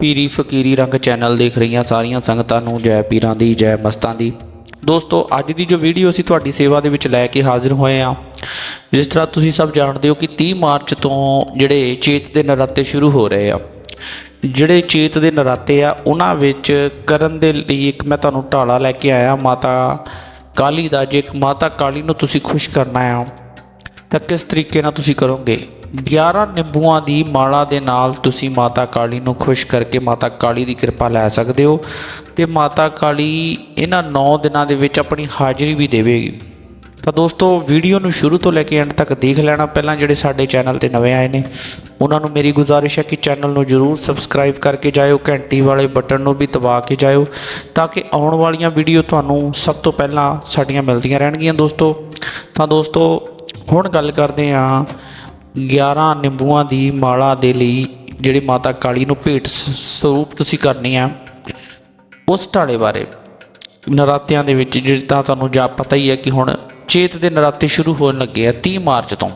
ਪੀਰੀ ਫਕੀਰੀ ਰੰਗ ਚੈਨਲ ਦੇਖ ਰਹੀਆਂ ਸਾਰੀਆਂ ਸੰਗਤਾਂ ਨੂੰ ਜੈ ਪੀਰਾਂ ਦੀ, ਜੈ ਮਸਤਾਂ ਦੀ। ਦੋਸਤੋ, ਅੱਜ ਦੀ ਜੋ ਵੀਡੀਓ ਅਸੀਂ ਤੁਹਾਡੀ ਸੇਵਾ ਦੇ ਵਿੱਚ ਲੈ ਕੇ ਹਾਜ਼ਰ ਹੋਏ ਹਾਂ, ਜਿਸ ਤਰ੍ਹਾਂ ਤੁਸੀਂ ਸਭ ਜਾਣਦੇ ਹੋ ਕਿ 30 ਮਾਰਚ ਤੋਂ ਜਿਹੜੇ ਚੇਤ ਦੇ ਨਰਾਤੇ ਸ਼ੁਰੂ ਹੋ ਰਹੇ ਆ। ਜਿਹੜੇ ਚੇਤ ਦੇ ਨਰਾਤੇ ਆ, ਉਹਨਾਂ ਵਿੱਚ ਕਰਨ ਦੇ ਲਈ ਇੱਕ ਮੈਂ ਤੁਹਾਨੂੰ ਢਾਲਾ ਲੈ ਕੇ ਆਇਆ, ਮਾਤਾ ਕਾਲੀ ਦਾ, ਜੇ ਇੱਕ ਮਾਤਾ ਕਾਲੀ ਨੂੰ ਤੁਸੀਂ ਖੁਸ਼ ਕਰਨਾ ਆ, ਤਾਂ ਕਿਸ ਤਰੀਕੇ ਨਾਲ ਤੁਸੀਂ ਕਰੋਗੇ? 11 ਨਿੰਬੂਆਂ ਦੀ ਮਾਲਾ ਦੇ ਨਾਲ ਤੁਸੀਂ ਮਾਤਾ ਕਾਲੀ ਨੂੰ ਖੁਸ਼ ਕਰਕੇ ਮਾਤਾ ਕਾਲੀ ਦੀ ਕਿਰਪਾ ਲੈ ਸਕਦੇ ਹੋ ਤੇ ਮਾਤਾ ਕਾਲੀ ਇਹਨਾਂ 9 ਦਿਨਾਂ ਦੇ ਵਿੱਚ ਆਪਣੀ ਹਾਜ਼ਰੀ ਵੀ ਦੇਵੇਗੀ। ਤਾਂ ਦੋਸਤੋ, ਵੀਡੀਓ ਨੂੰ ਸ਼ੁਰੂ ਤੋਂ ਲੈ ਕੇ ਐਂਡ ਤੱਕ ਦੇਖ ਲੈਣਾ। ਪਹਿਲਾਂ ਜਿਹੜੇ ਸਾਡੇ ਚੈਨਲ ਤੇ ਨਵੇਂ ਆਏ ਨੇ, ਉਹਨਾਂ ਨੂੰ ਮੇਰੀ ਗੁਜ਼ਾਰਿਸ਼ ਹੈ ਕਿ ਚੈਨਲ ਨੂੰ ਜਰੂਰ ਸਬਸਕ੍ਰਾਈਬ ਕਰਕੇ ਜਾਇਓ, ਘੰਟੀ ਵਾਲੇ ਬਟਨ ਨੂੰ ਵੀ ਦਬਾ ਕੇ ਜਾਇਓ, ਤਾਂ ਕਿ ਆਉਣ ਵਾਲੀਆਂ ਵੀਡੀਓ ਤੁਹਾਨੂੰ ਸਭ ਤੋਂ ਪਹਿਲਾਂ ਸਾਡੀਆਂ ਮਿਲਦੀਆਂ ਰਹਿਣਗੀਆਂ ਦੋਸਤੋ। ਤਾਂ ਦੋਸਤੋ, ਹੁਣ ਗੱਲ ਕਰਦੇ ਹਾਂ 11 ਨਿੰਬੂਆਂ ਦੀ ਮਾਲਾ ਦੇ ਲਈ ਜਿਹੜੀ ਮਾਤਾ ਕਾਲੀ ਨੂੰ ਭੇਟ ਸ- ਸਰੂਪ ਤੁਸੀਂ ਕਰਨੀ ਆ, ਉਸ ਢਾਲੇ ਬਾਰੇ। ਨਰਾਤਿਆਂ ਦੇ ਵਿੱਚ ਜਿੱਦਾਂ ਤੁਹਾਨੂੰ ਜਾ ਪਤਾ ਹੀ ਹੈ ਕਿ ਹੁਣ ਚੇਤ ਦੇ ਨਰਾਤੇ ਸ਼ੁਰੂ ਹੋਣ ਲੱਗੇ ਆ 30 ਮਾਰਚ ਤੋਂ।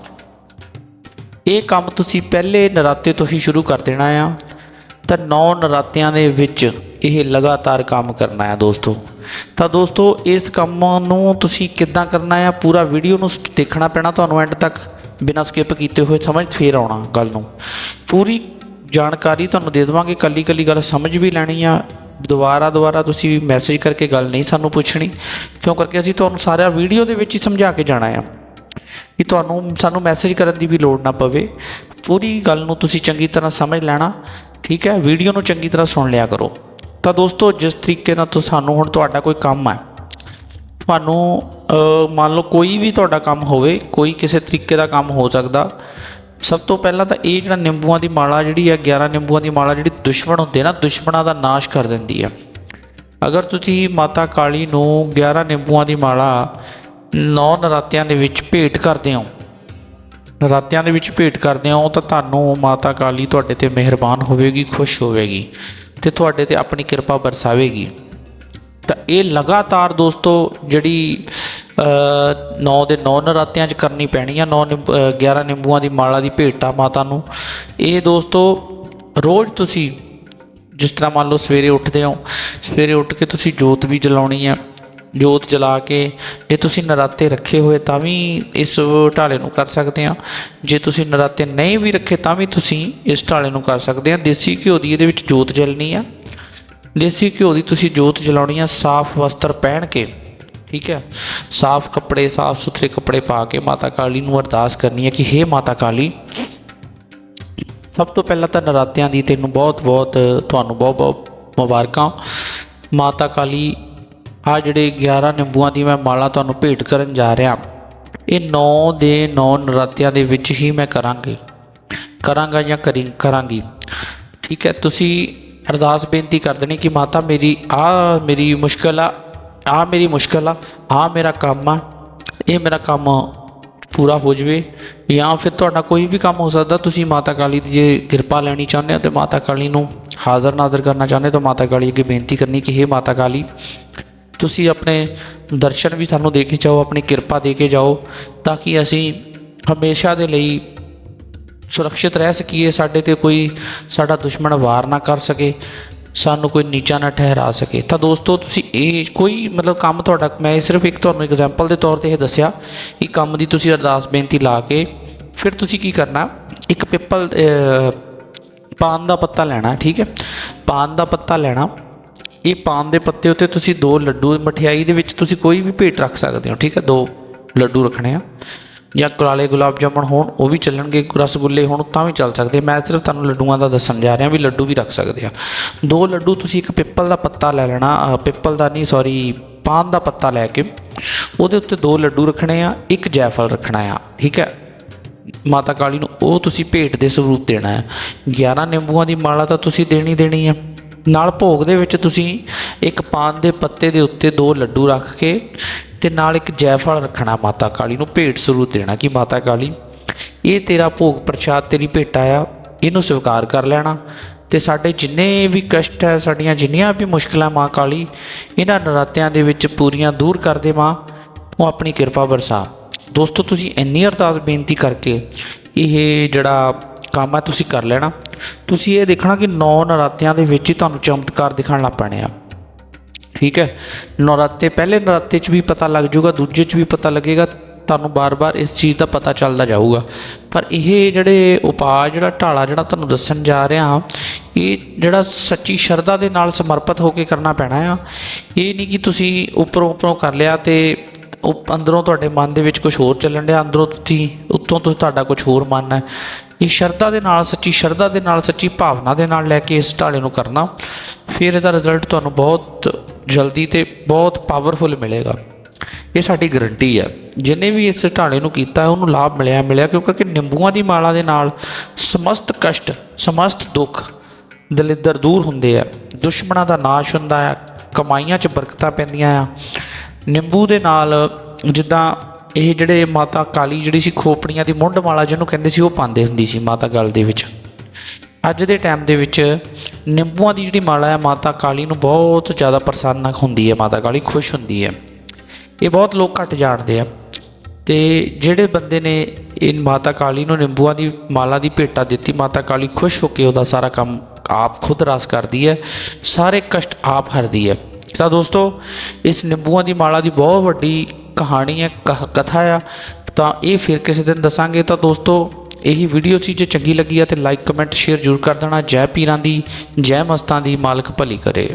ਇਹ ਕੰਮ ਤੁਸੀਂ ਪਹਿਲੇ ਨਰਾਤੇ ਤੋਂ ਹੀ ਸ਼ੁਰੂ ਕਰ ਦੇਣਾ ਆ। ਤਾਂ 9 ਨਰਾਤਿਆਂ ਦੇ ਵਿੱਚ ਇਹ ਲਗਾਤਾਰ ਕੰਮ ਕਰਨਾ ਹੈ ਦੋਸਤੋ। ਤਾਂ ਦੋਸਤੋ, ਇਸ ਕੰਮ ਨੂੰ ਤੁਸੀਂ ਕਿੱਦਾਂ ਕਰਨਾ ਆ, ਪੂਰਾ ਵੀਡੀਓ ਨੂੰ ਦੇਖਣਾ ਪੈਣਾ ਤੁਹਾਨੂੰ ਐਂਡ ਤੱਕ। ਬਿਨਾਂ ਸਕਿਪ ਕੀਤੇ ਹੋਏ ਸਮਝ ਫੇਰ ਆਉਣਾ ਗੱਲ ਨੂੰ। ਪੂਰੀ ਜਾਣਕਾਰੀ ਤੁਹਾਨੂੰ ਦੇ ਦੇਵਾਂਗੇ ਕੱਲੀ ਕੱਲੀ ਗੱਲ ਸਮਝ ਵੀ ਲੈਣੀ ਆ। ਦੁਬਾਰਾ ਦੁਬਾਰਾ ਤੁਸੀਂ ਮੈਸੇਜ ਕਰਕੇ ਗੱਲ ਨਹੀਂ ਸਾਨੂੰ ਪੁੱਛਣੀ, ਕਿਉਂ ਕਰਕੇ ਅਸੀਂ ਤੁਹਾਨੂੰ ਸਾਰਾ ਵੀਡੀਓ ਦੇ ਵਿੱਚ ਹੀ ਸਮਝਾ ਕੇ ਜਾਣਾ ਆ। ਕਿ ਤੁਹਾਨੂੰ, ਸਾਨੂੰ ਮੈਸੇਜ ਕਰਨ ਦੀ ਵੀ ਲੋੜ ਨਾ ਪਵੇ। ਪੂਰੀ ਗੱਲ ਨੂੰ ਤੁਸੀਂ ਚੰਗੀ ਤਰ੍ਹਾਂ ਸਮਝ ਲੈਣਾ, ਠੀਕ ਹੈ? ਵੀਡੀਓ ਨੂੰ ਚੰਗੀ ਤਰ੍ਹਾਂ ਸੁਣ ਲਿਆ ਕਰੋ। ਤਾਂ ਦੋਸਤੋ, ਜਿਸ ਤਰੀਕੇ ਨਾਲ ਤੁਹਾਨੂੰ ਹੁਣ ਤੁਹਾਡਾ ਕੋਈ ਕੰਮ ਹੈ ਤੁਹਾਨੂੰ ਮੰਨ ਲਓ ਕੋਈ ਵੀ ਤੁਹਾਡਾ ਕੰਮ ਹੋਵੇ, ਕੋਈ ਕਿਸੇ ਤਰੀਕੇ ਦਾ ਕੰਮ ਹੋ ਸਕਦਾ। ਸਭ ਤੋਂ ਪਹਿਲਾਂ ਤਾਂ ਇਹ ਜਿਹੜਾ ਨਿੰਬੂਆਂ ਦੀ ਮਾਲਾ ਜਿਹੜੀ ਆ 11 ਨਿੰਬੂਆਂ ਦੀ ਮਾਲਾ ਜਿਹੜੀ ਦੁਸ਼ਮਣ ਹੁੰਦੇ ਨਾ, ਦੁਸ਼ਮਣਾਂ ਦਾ ਨਾਸ਼ ਕਰ ਦਿੰਦੀ ਆ ਅਗਰ ਤੁਸੀਂ ਮਾਤਾ ਕਾਲੀ ਨੂੰ 11 ਨਿੰਬੂਆਂ ਦੀ ਮਾਲਾ ਨੌ ਨਰਾਤਿਆਂ ਦੇ ਵਿੱਚ ਭੇਟ ਕਰਦੇ ਹੋ, ਨਰਾਤਿਆਂ ਦੇ ਵਿੱਚ ਭੇਟ ਕਰਦੇ ਹੋ, ਤਾਂ ਤੁਹਾਨੂੰ ਮਾਤਾ ਕਾਲੀ ਤੁਹਾਡੇ ਤੇ ਮਿਹਰਬਾਨ ਹੋਵੇਗੀ, ਖੁਸ਼ ਹੋਵੇਗੀ ਤੇ ਤੁਹਾਡੇ ਤੇ ਆਪਣੀ ਕਿਰਪਾ ਬਰਸਾਵੇਗੀ। ਤਾਂ ਇਹ ਲਗਾਤਾਰ ਦੋਸਤੋ ਜਿਹੜੀ ਨੌ ਦੇ ਨੌ ਨਰਾਤਿਆਂ 'ਚ ਕਰਨੀ ਪੈਣੀ ਆ 9 11 ਨਿੰਬੂਆਂ ਦੀ ਮਾਲਾ ਦੀ ਭੇਟਾ ਮਾਤਾ ਨੂੰ। ਇਹ ਦੋਸਤੋ, ਰੋਜ਼ ਤੁਸੀਂ ਜਿਸ ਤਰ੍ਹਾਂ ਮੰਨ ਲਓ ਸਵੇਰੇ ਉੱਠਦੇ ਹੋ, ਸਵੇਰੇ ਉੱਠ ਕੇ ਤੁਸੀਂ ਜੋਤ ਵੀ ਜਲਾਉਣੀ ਆ, ਜੋਤ ਜਲਾ ਕੇ ਜੇ ਤੁਸੀਂ ਨਰਾਤੇ ਰੱਖੇ ਹੋਏ ਤਾਂ ਵੀ ਇਸ ਢਾਲੇ ਨੂੰ ਕਰ ਸਕਦੇ ਆ। ਜੇ ਤੁਸੀਂ ਨਰਾਤੇ ਨਹੀਂ ਵੀ ਰੱਖੇ ਤਾਂ ਵੀ ਤੁਸੀਂ ਇਸ ਢਾਲੇ ਨੂੰ ਕਰ ਸਕਦੇ ਆ। ਦੇਸੀ ਘਿਓ ਦੀ ਇਹਦੇ ਵਿੱਚ ਜੋਤ ਜਲਣੀ ਆ। ਦੇਸੀ ਘਿਓ ਦੀ ਤੁਸੀਂ ਜੋਤ ਜਲਾਉਣੀ ਆ, ਸਾਫ਼ ਵਸਤਰ ਪਹਿਨ ਕੇ। ਠੀਕ ਹੈ? ਸਾਫ਼ ਕੱਪੜੇ, ਸਾਫ਼ ਸੁਥਰੇ ਕੱਪੜੇ ਪਾ ਕੇ ਮਾਤਾ ਕਾਲੀ ਨੂੰ ਅਰਦਾਸ ਕਰਨੀ ਹੈ ਕਿ हे ਮਾਤਾ ਕਾਲੀ, ਸਭ ਤੋਂ ਪਹਿਲਾਂ ਤਾਂ ਨਰਾਤਿਆਂ ਦੀ ਤੈਨੂੰ ਬਹੁਤ ਬਹੁਤ ਤੁਹਾਨੂੰ ਬਹੁਤ ਬਹੁਤ ਮੁਬਾਰਕਾਂ। ਮਾਤਾ ਕਾਲੀ, ਆ ਜਿਹੜੇ 11 ਨਿੰਬੂਆਂ ਦੀ ਮੈਂ ਮਾਲਾ ਤੁਹਾਨੂੰ ਭੇਟ ਕਰਨ ਜਾ ਰਿਹਾ, ਇਹ 9 ਦੇ 9 ਨਰਾਤਿਆਂ ਦੇ ਵਿੱਚ ਹੀ ਮੈਂ ਕਰਾਂਗੀ। ਕਰਾਂਗਾ ਜਾਂ ਕਰੀ, ਕਰਾਂਗੀ। ਠੀਕ ਹੈ? ਤੁਸੀਂ ਅਰਦਾਸ ਬੇਨਤੀ ਕਰ ਦੇਣੀ ਕਿ ਮਾਤਾ ਮੇਰੀ, ਆ ਮੇਰੀ ਮੁਸ਼ਕਲ ਆ ਆ ਮੇਰੀ ਮੁਸ਼ਕਲ ਆ ਆ ਮੇਰਾ ਕੰਮ ਆ, ਇਹ ਮੇਰਾ ਕੰਮ ਪੂਰਾ ਹੋ ਜਵੇ, ਜਾਂ ਫਿਰ ਤੁਹਾਡਾ ਕੋਈ ਵੀ ਕੰਮ ਹੋ ਸਕਦਾ, ਤੁਸੀਂ ਮਾਤਾ ਕਾਲੀ ਦੀ ਜੇ ਕਿਰਪਾ ਲੈਣੀ ਚਾਹੁੰਦੇ ਹੋ ਤੇ ਮਾਤਾ ਕਾਲੀ ਨੂੰ ਹਾਜ਼ਰ ਨਾਜ਼ਰ ਕਰਨਾ ਚਾਹੁੰਦੇ ਹੋ ਤਾਂ ਮਾਤਾ ਕਾਲੀ ਅੱਗੇ ਬੇਨਤੀ ਕਰਨੀ ਕਿ हे ਮਾਤਾ ਕਾਲੀ, ਤੁਸੀਂ ਆਪਣੇ ਦਰਸ਼ਨ ਵੀ ਸਾਨੂੰ ਦੇ ਕੇ ਜਾਓ, ਆਪਣੀ ਕਿਰਪਾ ਦੇ ਕੇ ਜਾਓ, ਤਾਂ ਕਿ ਅਸੀਂ ਹਮੇਸ਼ਾ ਦੇ ਲਈ ਸੁਰੱਖਿਅਤ ਰਹਿ ਸਕੀਏ, ਸਾਡੇ ਤੇ ਕੋਈ ਸਾਡਾ ਦੁਸ਼ਮਣ ਵਾਰ ਨਾ ਕਰ ਸਕੇ। ਸਾਨੂੰ ਕੋਈ ਨੀਚਾ ਨਾ ਠਹਿਰਾ ਸਕੇ। ਤਾਂ ਦੋਸਤੋ ਤੁਸੀਂ ਇਹ ਕੋਈ ਮਤਲਬ ਕੰਮ ਤੁਹਾਡਾ ਮੈਂ ਸਿਰਫ ਇੱਕ ਤੁਹਾਨੂੰ ਐਗਜ਼ਾਮਪਲ ਦੇ ਤੌਰ ਤੇ ਇਹ ਦੱਸਿਆ ਕਿ ਕੰਮ ਦੀ ਤੁਸੀਂ ਅਰਦਾਸ ਬੇਨਤੀ ਲਾ ਕੇ ਫਿਰ ਤੁਸੀਂ ਕੀ ਕਰਨਾ? ਇੱਕ ਪਿੱਪਲ ਅਹ, ਪਾਨ ਦਾ ਪੱਤਾ ਲੈਣਾ ਠੀਕ ਹੈ? ਪਾਨ ਦਾ ਪੱਤਾ ਲੈਣਾ। ਇਹ ਪਾਨ ਦੇ ਪੱਤੇ ਉੱਤੇ ਤੁਸੀਂ ਦੋ ਲੱਡੂ ਮਠਿਆਈ ਦੇ ਵਿੱਚ ਤੁਸੀਂ ਕੋਈ ਵੀ ਭੇਟ ਰੱਖ ਸਕਦੇ ਹੋ ਠੀਕ ਹੈ? ਦੋ ਲੱਡੂ ਰੱਖਣੇ ਆ। ਜਾਂ ਕੁਰਾਲੇ ਗੁਲਾਬ ਜਾਮਣ ਹੋਣ, ਉਹ ਵੀ ਚੱਲਣਗੇ ਰਸਗੁੱਲੇ ਹੋਣ, ਤਾਂ ਵੀ ਚੱਲ ਸਕਦੇ। ਮੈਂ ਸਿਰਫ ਤੁਹਾਨੂੰ ਲੱਡੂਆਂ ਦਾ ਦੱਸਣ ਜਾ ਰਿਹਾ ਵੀ ਲੱਡੂ ਵੀ ਰੱਖ ਸਕਦੇ ਆ। ਦੋ ਲੱਡੂ ਤੁਸੀਂ ਇੱਕ ਪਿੱਪਲ ਦਾ ਪੱਤਾ ਲੈ ਲੈਣਾ ਪਿੱਪਲ ਦਾ ਨਹੀਂ ਸੌਰੀ ਪਾਨ ਦਾ ਪੱਤਾ ਲੈ ਕੇ। ਉਹਦੇ ਉੱਤੇ ਦੋ ਲੱਡੂ ਰੱਖਣੇ ਆ, ਇੱਕ ਜੈਫਲ ਰੱਖਣਾ ਆ, ਠੀਕ ਹੈ? ਮਾਤਾ ਕਾਲੀ ਨੂੰ ਉਹ ਤੁਸੀਂ ਭੇਟ ਦੇ ਸਰੂਪ ਦੇਣਾ ਹੈ। 11 ਨਿੰਬੂਆਂ ਦੀ ਮਾਲਾ ਤਾਂ ਤੁਸੀਂ ਦੇਣੀ ਦੇਣੀ ਹੈ। ਨਾਲ ਭੋਗ ਦੇ ਵਿੱਚ ਤੁਸੀਂ ਇੱਕ ਪਾਨ ਦੇ ਪੱਤੇ ਦੇ ਉੱਤੇ ਦੋ ਲੱਡੂ ਰੱਖ ਕੇ ਤੇ ਨਾਲ ਇੱਕ ਜੈਫਲ ਰੱਖਣਾ ਮਾਤਾ ਕਾਲੀ ਨੂੰ, ਭੇਟ ਸਰੂਪ ਦੇਣਾ ਕਿ ਮਾਤਾ ਕਾਲੀ, ਇਹ ਤੇਰਾ ਭੋਗ ਪ੍ਰਸ਼ਾਦ ਤੇਰੀ ਭੇਟਾ ਆ ਇਹਨੂੰ ਸਵੀਕਾਰ ਕਰ ਲੈਣਾ। ਤੇ ਸਾਡੇ ਜਿੰਨੇ ਵੀ ਕਸ਼ਟ ਹੈ, ਸਾਡੀਆਂ ਜਿੰਨੀਆਂ ਵੀ ਮੁਸ਼ਕਲਾਂ ਮਾਂ ਕਾਲੀ, ਇਹਨਾਂ ਨਰਾਤਿਆਂ ਦੇ ਵਿੱਚ ਪੂਰੀਆਂ ਦੂਰ ਕਰ ਦੇ ਮਾਂ ਉਹ ਆਪਣੀ ਕਿਰਪਾ ਵਰਸਾ। ਦੋਸਤੋ, ਤੁਸੀਂ ਇੰਨੀ ਅਰਦਾਸ ਬੇਨਤੀ ਕਰਕੇ ਇਹ ਜਿਹੜਾ ਕੰਮ ਹੈ, ਤੁਸੀਂ ਕਰ ਲੈਣਾ। ਤੁਸੀਂ ਇਹ ਦੇਖਣਾ ਕਿ ਨੌ ਨਰਾਤਿਆਂ ਦੇ ਵਿੱਚ ਹੀ ਤੁਹਾਨੂੰ ਚਮਤਕਾਰ ਦਿਖਣ ਲੱਗ ਪੈਣੇ ਆ। ਠੀਕ ਹੈ? ਨਰਾਤੇ, ਪਹਿਲੇ ਨਰਾਤੇ 'ਚ ਵੀ ਪਤਾ ਲੱਗ ਜਾਊਗਾ, ਦੂਜੇ 'ਚ ਵੀ ਪਤਾ ਲੱਗੇਗਾ, ਤੁਹਾਨੂੰ ਬਾਰ-ਬਾਰ ਇਸ ਚੀਜ਼ ਦਾ ਪਤਾ ਚੱਲਦਾ ਜਾਊਗਾ। ਪਰ ਇਹ ਜਿਹੜੇ ਉਪਾਅ, ਜਿਹੜਾ ਢਾਲਾ ਜਿਹੜਾ ਤੁਹਾਨੂੰ ਦੱਸਣ ਜਾ ਰਿਹਾ ਹਾਂ ਇਹ ਜਿਹੜਾ ਸੱਚੀ ਸ਼ਰਧਾ ਦੇ ਨਾਲ ਸਮਰਪਿਤ ਹੋ ਕੇ ਕਰਨਾ ਪੈਣਾ ਆ, ਇਹ ਨਹੀਂ ਕਿ ਤੁਸੀਂ ਉੱਪਰੋਂ ਉੱਪਰੋਂ ਕਰ ਲਿਆ ਤੇ ਉਹ ਅੰਦਰੋਂ ਤੁਹਾਡੇ ਮਨ ਦੇ ਵਿੱਚ ਕੁਝ ਹੋਰ ਚੱਲਣ ਡਿਆ, ਅੰਦਰੋਂ ਤੁਸੀਂ, ਉੱਤੋਂ ਤੋਂ ਤੁਹਾਡਾ ਕੁਝ ਹੋਰ ਮਨ ਹੈ। ਇਹ ਸ਼ਰਧਾ ਦੇ ਨਾਲ, ਸੱਚੀ ਸ਼ਰਧਾ ਦੇ ਨਾਲ, ਸੱਚੀ ਭਾਵਨਾ ਦੇ ਨਾਲ ਲੈ ਕੇ ਇਸ ਢਾਲੇ ਨੂੰ ਕਰਨਾ, ਫਿਰ ਇਹਦਾ ਰਿਜ਼ਲਟ ਤੁਹਾਨੂੰ ਬਹੁਤ ਜਲਦੀ ਤੇ ਬਹੁਤ ਪਾਵਰਫੁਲ ਮਿਲੇਗਾ। ਇਹ ਸਾਡੀ ਗਰੰਟੀ ਹੈ ਜਿਨੇ ਵੀ ਇਸ ਢਾਣੇ ਨੂੰ ਕੀਤਾ, ਉਹਨੂੰ ਲਾਭ ਮਿਲਿਆ ਮਿਲਿਆ ਕਿਉਂਕਿ ਕਿ ਨਿੰਬੂਆਂ ਦੀ ਮਾਲਾ ਦੇ ਨਾਲ ਸਮਸਤ ਕਸ਼ਟ, ਸਮਸਤ ਦੁੱਖ ਦਲਿੱਦਰ ਦੂਰ ਹੁੰਦੇ ਆ। ਦੁਸ਼ਮਣਾਂ ਦਾ ਨਾਸ਼ ਹੁੰਦਾ ਆ, ਕਮਾਈਆਂ 'ਚ ਬਰਕਤਾਂ ਪੈਂਦੀਆਂ ਆ। ਨਿੰਬੂ ਦੇ ਨਾਲ ਜਿੱਦਾਂ ਇਹ ਜਿਹੜੇ ਮਾਤਾ ਕਾਲੀ ਜਿਹੜੀ ਸੀ ਖੋਪੜੀਆਂ ਦੀ ਮੁੰਡ ਮਾਲਾ ਜਿਹਨੂੰ ਕਹਿੰਦੇ ਸੀ, ਉਹ ਪਾਉਂਦੇ ਹੁੰਦੀ ਸੀ ਮਾਤਾ ਗਲ ਦੇ ਵਿੱਚ। ਅੱਜ ਦੇ ਟਾਈਮ ਦੇ ਵਿੱਚ ਨਿੰਬੂਆਂ ਦੀ ਜਿਹੜੀ ਮਾਲਾ ਹੈ, ਮਾਤਾ ਕਾਲੀ ਨੂੰ ਬਹੁਤ ਜ਼ਿਆਦਾ ਪ੍ਰਸੰਨ ਹੁੰਦੀ ਹੈ, ਮਾਤਾ ਕਾਲੀ ਖੁਸ਼ ਹੁੰਦੀ ਹੈ। ਇਹ ਬਹੁਤ ਲੋਕ ਘੱਟ ਜਾਣਦੇ ਆ। ਤੇ ਜਿਹੜੇ ਬੰਦੇ ਨੇ ਇਹ ਮਾਤਾ ਕਾਲੀ ਨੂੰ ਨਿੰਬੂਆਂ ਦੀ ਮਾਲਾ ਦੀ ਭੇਟਾ ਦਿੱਤੀ, ਮਾਤਾ ਕਾਲੀ ਖੁਸ਼ ਹੋ ਕੇ ਉਹਦਾ ਸਾਰਾ ਕੰਮ ਆਪ ਖੁਦ ਰਾਸ ਕਰਦੀ ਹੈ, ਸਾਰੇ ਕਸ਼ਟ ਆਪ ਹਰਦੀ ਹੈ। ਤਾਂ ਦੋਸਤੋ, ਇਸ ਨਿੰਬੂਆਂ ਦੀ ਮਾਲਾ ਦੀ ਬਹੁਤ ਵੱਡੀ ਕਹਾਣੀ ਹੈ ਕਹ- ਕਥਾ ਆ। ਤਾਂ ਇਹ ਫਿਰ ਕਿਸੇ ਦਿਨ ਦੱਸਾਂਗੇ। ਤਾਂ ਦੋਸਤੋ ਇਹੀ ਵੀਡੀਓ ਸੀ ਜੇ ਚੰਗੀ ਲੱਗੀ ਆ ਤੇ ਲਾਈਕ ਕਮੈਂਟ ਸ਼ੇਅਰ ਜ਼ਰੂਰ ਕਰ ਦੇਣਾ। ਜੈ ਪੀਰਾਂ ਦੀ, ਜੈ ਮਸਤਾਂ ਦੀ ਮਾਲਕ ਭਲੀ ਕਰੇ।